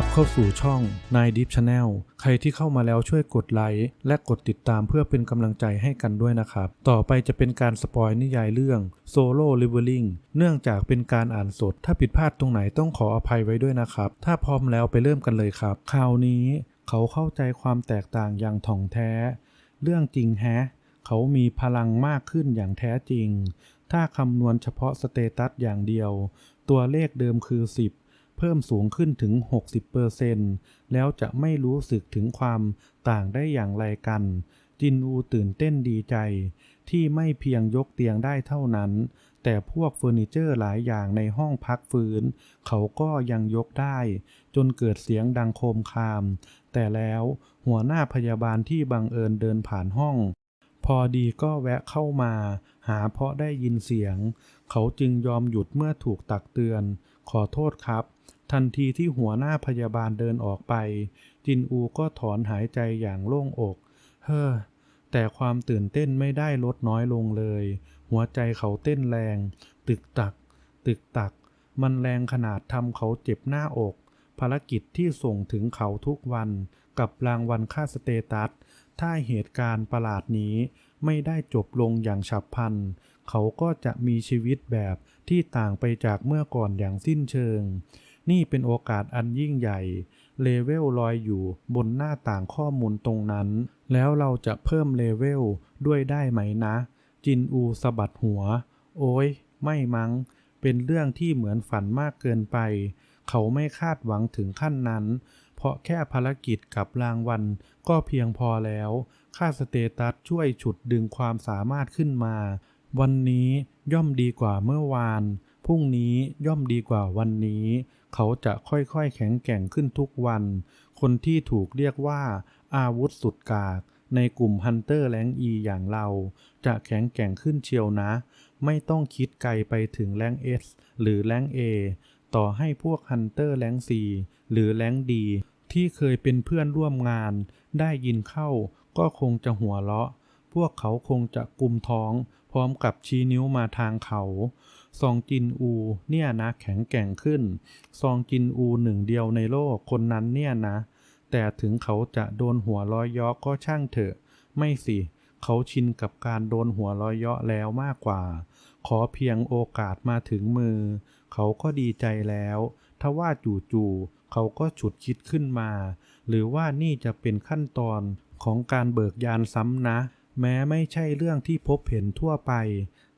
รับเข้าสู่ช่องนายดิฟชาแนลใครที่เข้ามาแล้วช่วยกดไลค์และกดติดตามเพื่อเป็นกำลังใจให้กันด้วยนะครับ ต่อไปจะเป็นการสปอยนิยายเรื่องโซโล่ลิเวอริงเนื่องจากเป็นการอ่านสด ถ้าผิดพลาดตรงไหนต้องขออภัยไว้ด้วยนะครับ ถ้าพร้อมแล้วไปเริ่มกันเลยครับ คราวนี้เขาเข้าใจความแตกต่างอย่างถ่องแท้ เรื่องจริงแฮะ เขามีพลังมากขึ้นอย่างแท้จริง ถ้าคำนวณเฉพาะสเตตัสอย่างเดียว ตัวเลขเดิมคือ 10 เพิ่มสูงขึ้นถึง 60%แล้วจะไม่รู้สึกถึงความต่างได้อย่างไรกัน จินอูตื่นเต้นดีใจ ที่ไม่เพียงยกเตียงได้เท่านั้น แต่พวกเฟอร์นิเจอร์หลายอย่างในห้องพักฟื้น เขาก็ยังยกได้ จนเกิดเสียงดังโคมคาม แต่แล้วหัวหน้าพยาบาลที่บังเอิญเดินผ่านห้อง อดีก็แวะเข้ามา หาเพราะได้ยินเสียง เขาจึงยอมหยุดเมื่อถูกตักเตือน ขอโทษครับ ทันทีที่หัวหน้าพยาบาลเดินออกไป จินอูก็ถอนหายใจอย่างโล่งอก เฮ้อแต่ความตื่นเต้นไม่ได้ลดน้อยลงเลย หัวใจเขาเต้นแรง ตึกตัก ตึกตัก มันแรงขนาดทำเขาเจ็บหน้าอก ภารกิจที่ส่งถึงเขาทุกวันกับรางวัลค่าสเตตัส ถ้าเหตุการณ์ประหลาดนี้ไม่ได้จบลงอย่างฉับพลัน เขาก็จะมีชีวิตแบบที่ต่างไปจากเมื่อก่อนอย่างสิ้นเชิง นี่เป็นโอกาสอันยิ่งใหญ่ เลเวลลอยอยู่บนหน้าต่างข้อมูลตรงนั้น แล้วเราจะเพิ่มเลเวลด้วยได้ไหมนะ จินอูสะบัดหัว โอ้ย ไม่มัง้ง เป็นเรื่องที่เหมือนฝันมากเกินไป เขาไม่คาดหวังถึงขั้นนั้น เพราะแค่ภารกิจกับรางวัลก็เพียงพอแล้ว ค่าสเตตัสช่วยฉุดดึงความสามารถขึ้นมา วันนี้ย่อมดีกว่าเมื่อวาน พรุ่งนี้ย่อมดีกว่าวันนี้ เขาจะค่อยๆแข็งแกร่งขึ้นทุกวัน คนที่ถูกเรียกว่า อาวุธสุดกาก ในกลุ่มฮันเตอร์แรงอีอย่างเรา จะแข็งแกร่งขึ้นเชียวนะ ไม่ต้องคิดไกลไปถึงแรงเอสหรือแรงเอต่อให้พวกฮันเตอร์แรงซีหรือแรงดี ที่เคยเป็นเพื่อนร่วมงาน ได้ยินเข้า ก็คงจะหัวเราะ พวกเขาคงจะกุมท้อง พร้อมกับชี้นิ้วมาทางเขา ซองจินอู เนี่ยนะแข็งแกร่งขึ้น ซองจินอูหนึ่งเดียวในโลกคนนั้นเนี่ยนะ แต่ถึงเขาจะโดนหัวล้อยยาะก็ช่างเถอะ ไม่สิ เขาชินกับการโดนหัวล้อยยาะแล้วมากกว่า ขอเพียงโอกาสมาถึงมือ เขาก็ดีใจแล้ว ทว่าจู่ๆ เขาก็ฉุดคิดขึ้นมา หรือว่านี่จะเป็นขั้นตอนของการเบิกยานซ้ำนะ แม้ไม่ใช่เรื่องที่พบเห็นทั่วไป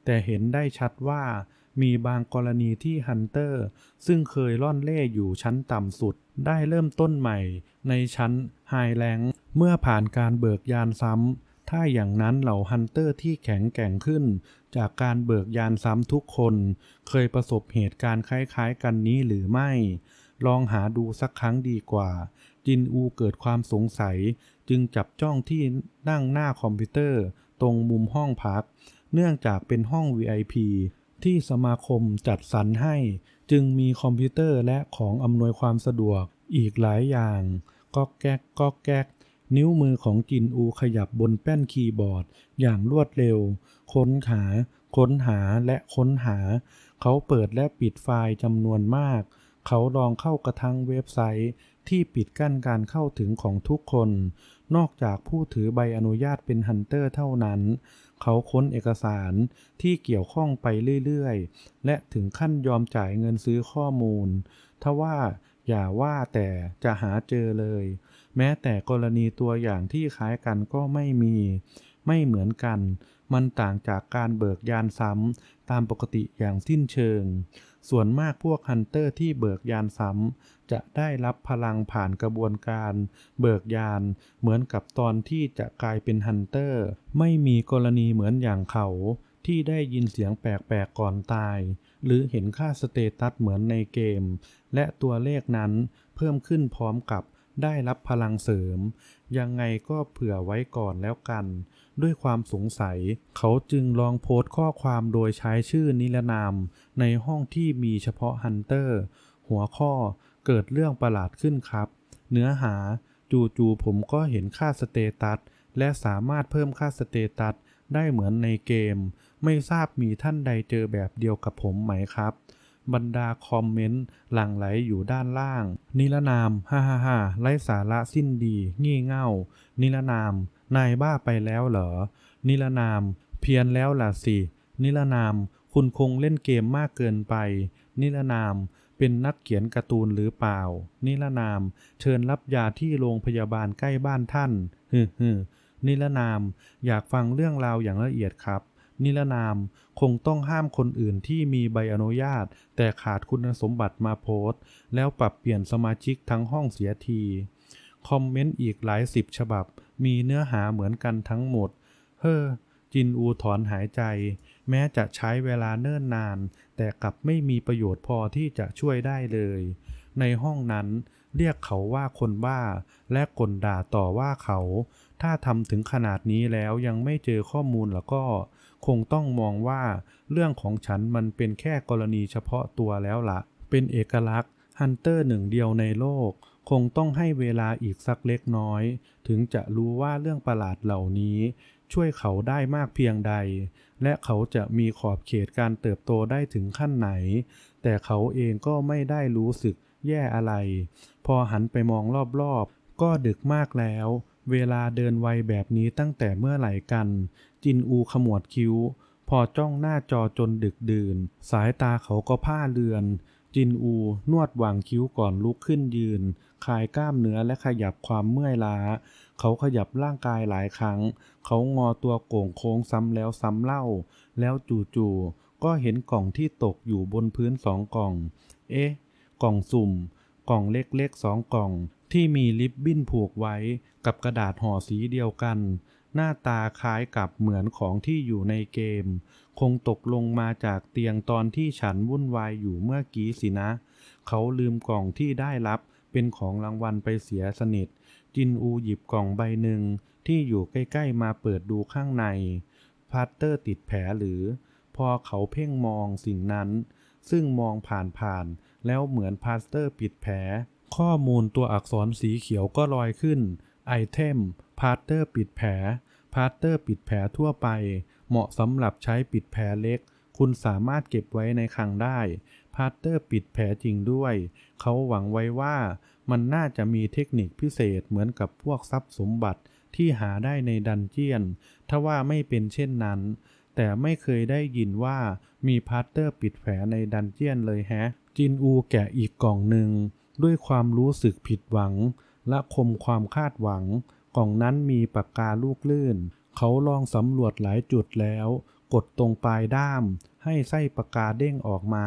แต่เห็นได้ชัดว่ามีบางกรณีที่ฮันเตอร์ ซึ่งเคยล่อนเล่อยู่ชั้นต่ำสุด ได้เริ่มต้นใหม่ ในชั้นไฮแลงเมื่อผ่านการเบิกยานซ้ำ ถ้าอย่างนั้นเหล่าฮันเตอร์ที่แข็งแกร่งขึ้น จากการเบิกยานซ้ำทุกคน เคยประสบเหตุการณ์คล้ายๆกันนี้หรือไม่ ลองหาดูสักครั้งดีกว่า จินอูเกิดความสงสัย จึงจับจ้องที่นั่งหน้าคอมพิวเตอร์ ตรงมุมห้องพัก เนื่องจากเป็นห้อง VIP ที่สมาคมจัดสรรให้ จึงมีคอมพิวเตอร์และของอำนวยความสะดวกอีกหลายอย่างก็แก๊กก็แก๊กนิ้วมือของจินอูขยับบนแป้นคีย์บอร์ด อย่างรวดเร็ว ค้นหา ค้นหาและค้นหา เขาเปิดและปิดไฟล์จำนวนมาก เขาลองเข้ากระทั่งเว็บไซต์ที่ปิดกั้นการเข้าถึงของทุกคน นอกจากผู้ถือใบอนุญาตเป็นฮันเตอร์เท่านั้น เขาค้นเอกสารที่เกี่ยวข้องไปเรื่อยๆ และถึงขั้นยอมจ่ายเงินซื้อข้อมูล ทว่าอย่าว่าแต่จะหาเจอเลย แม้แต่กรณีตัวอย่างที่คล้ายกันก็ไม่มี ไม่เหมือนกัน มันต่างจากการเบิกยานซ้ำตามปกติอย่างสิ้นเชิง ส่วนมากพวกฮันเตอร์ที่เบิกยานซ้ำจะได้รับพลังผ่านกระบวนการ เบิกยาน เหมือนกับตอนที่จะกลายเป็นฮันเตอร์ ไม่มีกรณีเหมือนอย่างเขาที่ได้ยินเสียงแปลกๆก่อนตาย หรือเห็นค่าสเตตัสเหมือนในเกม และตัวเลขนั้นเพิ่มขึ้นพร้อมกับได้รับพลังเสริม ยังไงก็เผื่อไว้ก่อนแล้วกัน ด้วยความสงสัย เขาจึงลองโพสต์ข้อความโดยใช้ชื่อนิรนาม ในห้องที่มีเฉพาะฮันเตอร์ หัวข้อเกิดเรื่องประหลาดขึ้นครับ เนื้อหาจู่ๆผมก็เห็นค่าสเตตัส และสามารถเพิ่มค่าสเตตัสได้เหมือนในเกม ไม่ทราบมีท่านใดเจอแบบเดียวกับผมไหมครับ บรรดาคอมเมนต์หลั่งไหลอยู่ด้านล่าง นิรนาม ฮ่าฮ่าฮ่าไร้สาระสิ้นดี งี่เง่า นิรนาม นายบ้าไปแล้วเหรอ นิรนาม เพียนแล้วล่ะสิ นิรนาม คุณคงเล่นเกมมากเกินไป นิรนาม เป็นนักเขียนการ์ตูนหรือเปล่า นิรนาม เชิญรับยาที่โรงพยาบาลใกล้บ้านท่านฮึฮึนิรนาม อยากฟังเรื่องราวอย่างละเอียดครับ นิรนาม คงต้องห้ามคนอื่นที่มีใบอนุญาต แต่ขาดคุณสมบัติมาโพสต์ แล้วปรับเปลี่ยนสมาชิกทั้งห้องเสียที คอมเมนต์อีกหลายสิบฉบับ มีเนื้อหาเหมือนกันทั้งหมด เฮ้อ จินอูถอนหายใจ แม้จะใช้เวลาเนิ่นนาน แต่กลับไม่มีประโยชน์พอที่จะช่วยได้เลย ในห้องนั้นเรียกเขาว่าคนบ้า และกลด่าต่อว่าเขา ถ้าทำถึงขนาดนี้แล้วยังไม่เจอข้อมูลแล้วก็ คงต้องมองว่าเรื่องของฉันมันเป็นแค่กรณีเฉพาะตัวแล้วละเป็นเอกลักษณ์ฮันเตอร์หนึ่งเดียวในโลก คงต้องให้เวลาอีกสักเล็กน้อย ถึงจะรู้ว่าเรื่องประหลาดเหล่านี้ ช่วยเขาได้มากเพียงใด และเขาจะมีขอบเขตการเติบโตได้ถึงขั้นไหน แต่เขาเองก็ไม่ได้รู้สึกแย่อะไร พอหันไปมองรอบๆ ก็ดึกมากแล้ว เวลาเดินไวแบบนี้ตั้งแต่เมื่อไหร่กัน จินอูขมวดคิ้ว พอจ้องหน้าจอจนดึกดื่น สายตาเขาก็ผ้าเลือน จินอูนวดหว่างคิ้วก่อนลุกขึ้นยืน คลายกล้ามเนื้อและขยับความเมื่อยล้า เขาขยับร่างกายหลายครั้ง เขางอตัวโก่งโค้งซ้ำแล้วซ้ำเล่า แล้วจู่ๆก็เห็นกล่องที่ตกอยู่บนพื้นสองกล่อง เอ๊ะ กล่องสุ่ม กล่องเล็กๆสองกล่อง ที่มีลิปบิ้นผูกไว้กับกระดาษห่อสีเดียวกัน หน้าตาคล้ายกับเหมือนของที่อยู่ในเกม คงตกลงมาจากเตียงตอนที่ฉันวุ่นวายอยู่เมื่อกี้สินะ เขาลืมกล่องที่ได้รับ เป็นของรางวัลไปเสียสนิท จินอูหยิบกล่องใบหนึ่งที่อยู่ใกล้ๆมาเปิดดูข้างใน พาสเตอร์ติดแผลหรือ พอเขาเพ่งมองสิ่งนั้น ซึ่งมองผ่านๆแล้วเหมือนพาสเตอร์ปิดแผล ข้อมูลตัวอักษรสีเขียวก็ลอยขึ้น ไอเทม พาสเตอร์ปิดแผล พาสเตอร์ปิดแผลทั่วไป เหมาะสำหรับใช้ปิดแผลเล็ก คุณสามารถเก็บไว้ในคลังได้ พาสเตอร์ปิดแผลจริงด้วย เขาหวังไว้ว่ามันน่าจะมีเทคนิคพิเศษเหมือนกับพวกทรัพย์สมบัติที่หาได้ในดันเจียน ถ้าว่าไม่เป็นเช่นนั้น แต่ไม่เคยได้ยินว่ามีพาสเตอร์ปิดแผลในดันเจียนเลยแฮะ จินอูแกะอีกกล่องหนึ่ง ด้วยความรู้สึกผิดหวัง และคมความคาดหวัง กล่องนั้นมีปากกาลูกลื่น เขาลองสำรวจหลายจุดแล้ว กดตรงปลายด้าม ให้ไส้ปากกาเด้งออกมา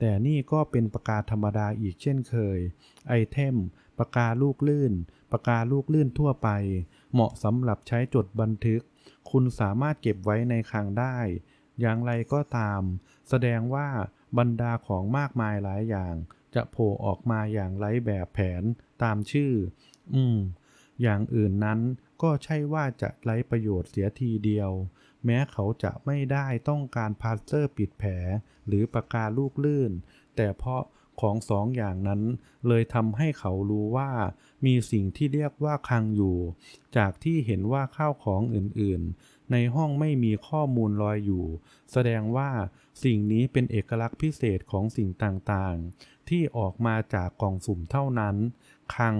แต่นี่ก็เป็นปากกาธรรมดาอีกเช่นเคย ไอเทม ปากกาลูกลื่น ปากกาลูกลื่นทั่วไป เหมาะสำหรับใช้จดบันทึก คุณสามารถเก็บไว้ในคลังได้ อย่างไรก็ตาม แสดงว่าบรรดาของมากมายหลายอย่าง จะโผล่ออกมาอย่างไร้แบบแผนตามชื่อ อืม อย่างอื่นนั้น ก็ใช่ว่าจะไร้ประโยชน์เสียทีเดียว แม้เขาจะไม่ได้ต้องการพลาสเตอร์ปิดแผล หรือปากกาลูกลื่น แต่เพราะของสองอย่างนั้นเลยทำให้เขารู้ว่ามีสิ่งที่เรียกว่าคลังอยู่ จากที่เห็นว่าข้าวของอื่นๆ ในห้องไม่มีข้อมูลลอยอยู่ แสดงว่าสิ่งนี้เป็นเอกลักษณ์พิเศษของสิ่งต่างๆ ที่ออกมาจากกล่องสุ่มเท่านั้นคลัง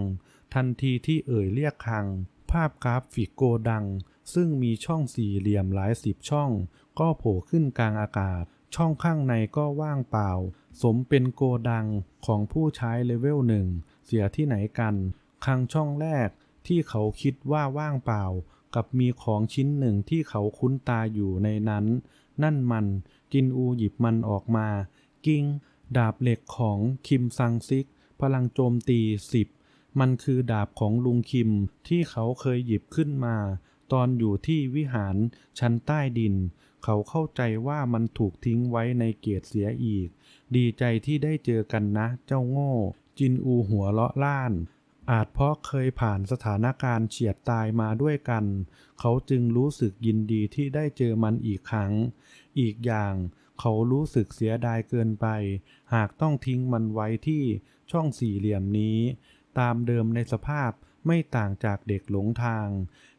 ทันทีที่เอ่ยเรียกคลัง ภาพกราฟิกโกดัง ซึ่งมีช่องสี่เหลี่ยมหลายสิบช่อง ก็โผล่ขึ้นกลางอากาศ ช่องข้างในก็ว่างเปล่า สมเป็นโกดังของผู้ใช้เลเวลหนึ่งเสียที่ไหนกันคลังช่องแรกที่เขาคิดว่าว่างเปล่า กับมีของชิ้นหนึ่งที่เขาคุ้นตาอยู่ในนั้น นั่นมันจินอูหยิบมันออกมา กิ้ง ดาบเหล็กของคิมซังซิก พลังโจมตีสิบ มันคือดาบของลุงคิมที่เขาเคยหยิบขึ้นมา ตอนอยู่ที่วิหารชั้นใต้ดิน เขาเข้าใจว่ามันถูกทิ้งไว้ในเกียรเสียอีก ดีใจที่ได้เจอกันนะ เจ้าโง่ จินอูหัวเลาะล้าน อาจเพราะเคยผ่านสถานการณ์เฉียดตายมาด้วยกัน เขาจึงรู้สึกยินดีที่ได้เจอมันอีกครั้ง อีกอย่างเขารู้สึกเสียดายเกินไป หากต้องทิ้งมันไว้ที่ช่องสี่เหลี่ยมนี้ ตามเดิมในสภาพไม่ต่างจากเด็กหลงทาง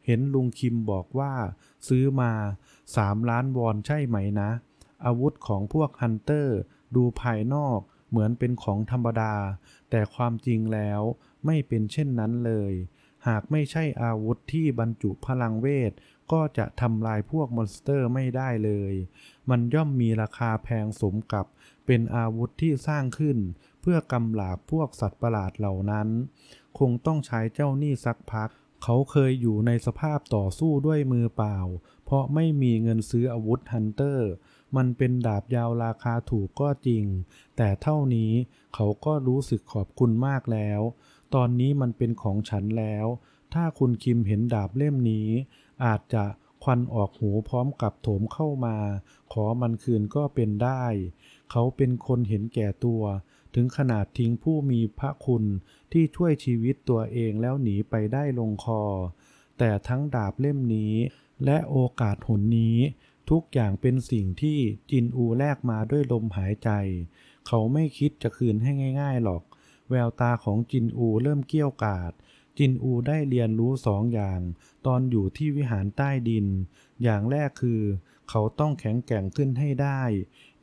เห็นลุงคิมบอกว่าซื้อมาสามล้านวอนใช่ไหมนะ อาวุธของพวกฮันเตอร์ดูภายนอกเหมือนเป็นของธรรมดา แต่ความจริงแล้วไม่เป็นเช่นนั้นเลย หากไม่ใช่อาวุธที่บรรจุพลังเวท ก็จะทำลายพวกมอนสเตอร์ไม่ได้เลย มันย่อมมีราคาแพงสมกับเป็นอาวุธที่สร้างขึ้น เพื่อกำลาบพวกสัตว์ประหลาดเหล่านั้น คงต้องใช้เจ้าหนี้สักพัก เขาเคยอยู่ในสภาพต่อสู้ด้วยมือเปล่า เพราะไม่มีเงินซื้ออาวุธฮันเตอร์ มันเป็นดาบยาวราคาถูกก็จริง แต่เท่านี้เขาก็รู้สึกขอบคุณมากแล้ว ตอนนี้มันเป็นของฉันแล้ว ถ้าคุณคิมเห็นดาบเล่มนี้ อาจจะควันออกหูพร้อมกับโถมเข้ามา ขอมันคืนก็เป็นได้ เขาเป็นคนเห็นแก่ตัว ถึงขนาดทิ้งผู้มีพระคุณที่ช่วยชีวิตตัวเองแล้วหนีไปได้ลงคอ แต่ทั้งดาบเล่มนี้และโอกาสหนนี้ ทุกอย่างเป็นสิ่งที่จินอูแลกมาด้วยลมหายใจ เขาไม่คิดจะคืนให้ง่าย ๆหรอก แววตาของจินอูเริ่มเกี้ยวกาดจินอูได้เรียนรู้สองอย่าง ตอนอยู่ที่วิหารใต้ดิน อย่างแรกคือ เขาต้องแข็งแกร่งขึ้นให้ได้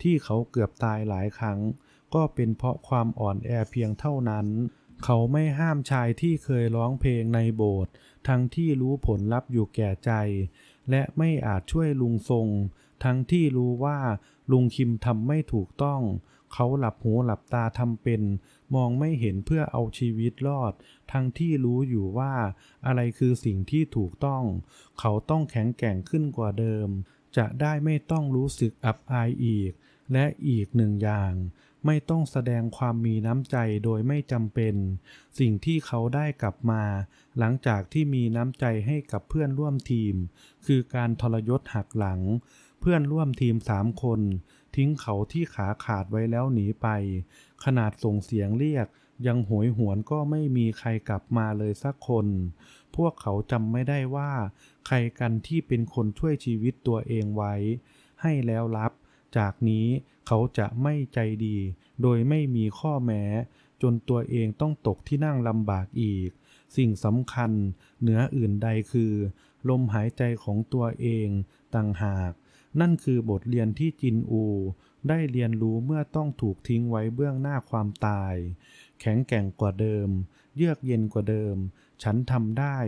ที่เขาเกือบตายหลายครั้ง ก็เป็นเพราะความอ่อนแอเพียงเท่านั้น เขาไม่ห้ามชายที่เคยร้องเพลงในโบสถ์ทั้งที่รู้ผลลัพธ์อยู่แก่ใจ และไม่อาจช่วยลุงทรง ทั้งที่รู้ว่าลุงคิมทำไม่ถูกต้อง เขาหลับหูหลับตาทำเป็น มองไม่เห็นเพื่อเอาชีวิตรอด ทั้งที่รู้อยู่ว่า อะไรคือสิ่งที่ถูกต้อง เขาต้องแข็งแกร่งขึ้นกว่าเดิม จะได้ไม่ต้องรู้สึกอับอายอีก และอีกหนึ่งอย่าง ไม่ต้องแสดงความมีน้ำใจโดยไม่จำเป็น สิ่งที่เขาได้กลับมา หลังจากที่มีน้ำใจให้กับเพื่อนร่วมทีม คือการทรยศหักหลัง เพื่อนร่วมทีมสามคน ทิ้งเขาที่ขาขาดไว้แล้วหนีไป ขนาดส่งเสียงเรียก ยังโหยหวนก็ไม่มีใครกลับมาเลยสักคน พวกเขาจำไม่ได้ว่า ใครกันที่เป็นคนช่วยชีวิตตัวเองไว้ ให้แล้วรับ จากนี้เขาจะไม่ใจดี โดยไม่มีข้อแม้ จนตัวเองต้องตกที่นั่งลำบากอีก สิ่งสำคัญเหนืออื่นใดคือ ลมหายใจของตัวเองต่างหาก นั่นคือบทเรียนที่จินอู ได้เรียนรู้เมื่อต้องถูกทิ้งไว้เบื้องหน้าความตาย แข็งแกร่งกว่าเดิม เยือกเย็นกว่าเดิม ฉันทำได้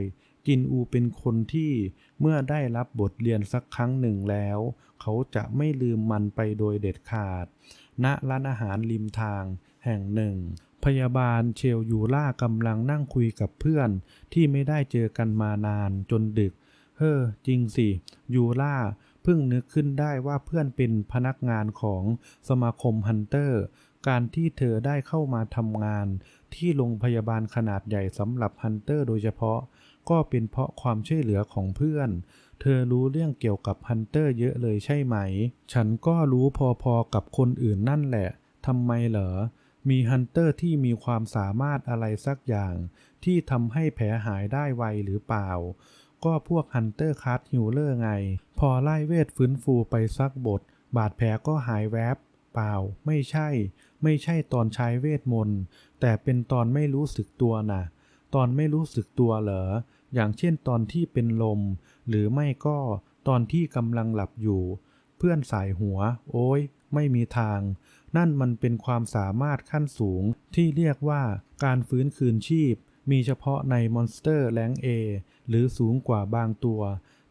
จินอูเป็นคนที่เมื่อได้รับบทเรียนสักครั้งหนึ่งแล้ว เขาจะไม่ลืมมันไปโดยเด็ดขาด ณร้านอาหารริมทางแห่งหนึ่ง พยาบาลเชลยูล่ากำลังนั่งคุยกับเพื่อน ที่ไม่ได้เจอกันมานานจนดึก เฮ้อจริงสิ ยูล่าเพิ่งนึกขึ้นได้ว่าเพื่อนเป็นพนักงานของสมาคมฮันเตอร์ การที่เธอได้เข้ามาทำงาน ที่โรงพยาบาลขนาดใหญ่สำหรับฮันเตอร์โดยเฉพาะ ก็เป็นเพราะความช่วยเหลือของเพื่อน เธอรู้เรื่องเกี่ยวกับฮันเตอร์เยอะเลยใช่ไหม ฉันก็รู้พอๆกับคนอื่นนั่นแหละทำไมเหรอ มีฮันเตอร์ที่มีความสามารถอะไรสักอย่าง ที่ทำให้แผลหายได้ไวหรือเปล่า ก็พวกฮันเตอร์คัสฮิลเลอร์ไง พอไล่เวทฟื้นฟูไปสักบท บาดแผลก็หายแวบ เปล่า ไม่ใช่ ไม่ใช่ตอนใช้เวทมนต์ แต่เป็นตอนไม่รู้สึกตัวน่ะตอนไม่รู้สึกตัวเหรอ อย่างเช่นตอนที่เป็นลม หรือไม่ก็ตอนที่กำลังหลับอยู่ เพื่อนสายหัว โอ้ย ไม่มีทาง นั่นมันเป็นความสามารถขั้นสูงที่เรียกว่าการฟื้นคืนชีพ มีเฉพาะในมอนสเตอร์แรงเอหรือสูงกว่าบางตัว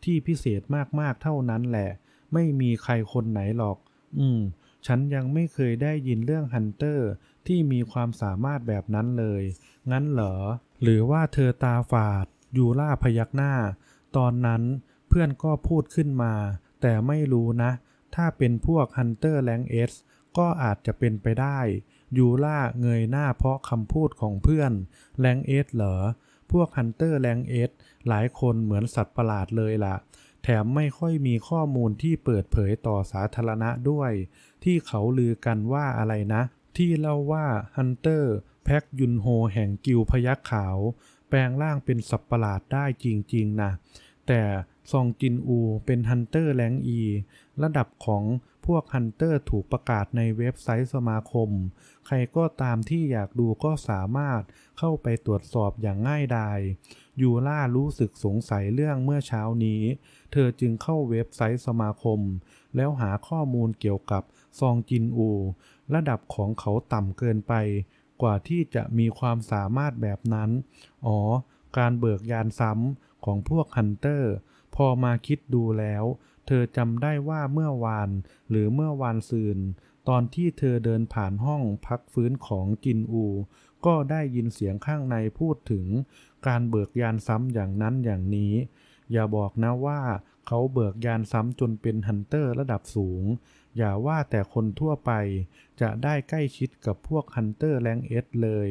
ที่พิเศษมากๆเท่านั้นแหละ ไม่มีใครคนไหนหรอก อืม ฉันยังไม่เคยได้ยินเรื่องฮันเตอร์ที่มีความสามารถแบบนั้นเลย งั้นเหรอ หรือว่าเธอตาฝาด ยูล่าพยักหน้า ตอนนั้นเพื่อนก็พูดขึ้นมา แต่ไม่รู้นะ ถ้าเป็นพวกฮันเตอร์แรงเอสก็อาจจะเป็นไปได้ยูล่าเงยหน้าเพราะคำพูดของเพื่อนแรงเอสเหรอ พวกฮันเตอร์แรงเอสหลายคนเหมือนสัตว์ประหลาดเลยล่ะ แถมไม่ค่อยมีข้อมูลที่เปิดเผยต่อสาธารณะด้วย ที่เขาลือกันว่าอะไรนะ ที่เล่าว่าฮันเตอร์แพ็กยุนโฮแห่งกิวพยักขาว แปลงร่างเป็นสัตว์ประหลาดได้จริงๆนะแต่ซองจินอูเป็นฮันเตอร์แรงอีระดับของพวกฮันเตอร์ถูกประกาศในเว็บไซต์สมาคม ใครก็ตามที่อยากดูก็สามารถเข้าไปตรวจสอบอย่างง่ายดาย ยูล่ารู้สึกสงสัยเรื่องเมื่อเช้านี้ เธอจึงเข้าเว็บไซต์สมาคม แล้วหาข้อมูลเกี่ยวกับซองจินอู ระดับของเขาต่ำเกินไป กว่าที่จะมีความสามารถแบบนั้น อ๋อ การเบิกยานซ้ำของพวกฮันเตอร์ พอมาคิดดูแล้ว เธอจำได้ว่าเมื่อวานหรือเมื่อวานซืน ตอนที่เธอเดินผ่านห้องพักฟื้นของจินอู ก็ได้ยินเสียงข้างในพูดถึง การเบิกยานซ้ำอย่างนั้นอย่างนี้ อย่าบอกนะว่า เขาเบิกยานซ้ำจนเป็นฮันเตอร์ระดับสูง อย่าว่าแต่คนทั่วไป จะได้ใกล้ชิดกับพวกฮันเตอร์แรงเอสเลย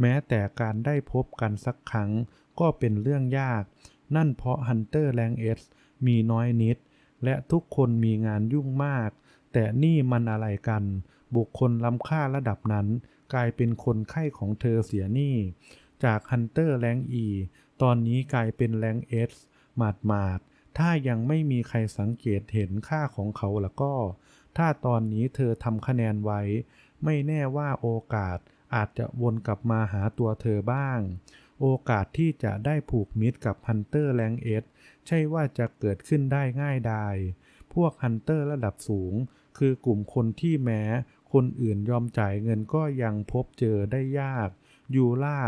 แม้แต่การได้พบกันสักครั้งก็เป็นเรื่องยาก นั่นเพราะฮันเตอร์แรงเอสมีน้อยนิด และทุกคนมีงานยุ่งมาก แต่นี่มันอะไรกัน บุคคลล้ำค่าระดับนั้น กลายเป็นคนไข้ของเธอเสียนี่ จากฮันเตอร์แรงอีตอนนี้กลายเป็นแรงเอสหมาดหมาด ถ้ายังไม่มีใครสังเกตเห็นค่าของเขาแล้วก็ ถ้าตอนนี้เธอทำคะแนนไว้ ไม่แน่ว่าโอกาสอาจจะวนกลับมาหาตัวเธอบ้าง โอกาสที่จะได้ผูกมิตรกับฮันเตอร์แรงเอสใช่ว่าจะเกิดขึ้นได้ง่ายดายพวกฮันเตอร์ระดับสูง คือกลุ่มคนที่แม้ คนอื่นยอมจ่ายเงินก็ยังพบเจอได้ยาก ยูล่า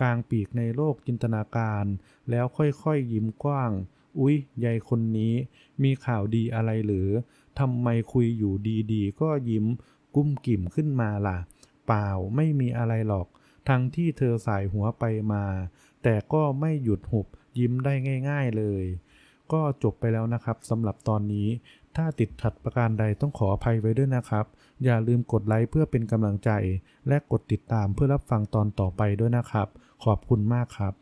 กลางปีกในโลกจินตนาการ แล้วค่อยๆยิ้มกว้าง อุ๊ยยายคนนี้ มีข่าวดีอะไรหรือทำไมคุยอยู่ดีๆ ก็ยิ้มกุ้มกิ่มขึ้นมาล่ะ เปล่าไม่มีอะไรหรอก ทั้งที่เธอสายหัวไปมา แต่ก็ไม่หยุดหุบยิ้มได้ง่าย ๆเลย ก็จบไปแล้วนะครับสำหรับตอนนี้ ถ้าติดขัดประการใดต้องขออภัยไว้ด้วยนะครับ อย่าลืมกดไลค์เพื่อเป็นกำลังใจ และกดติดตามเพื่อรับฟังตอนต่อไปด้วยนะครับ ขอบคุณมากครับ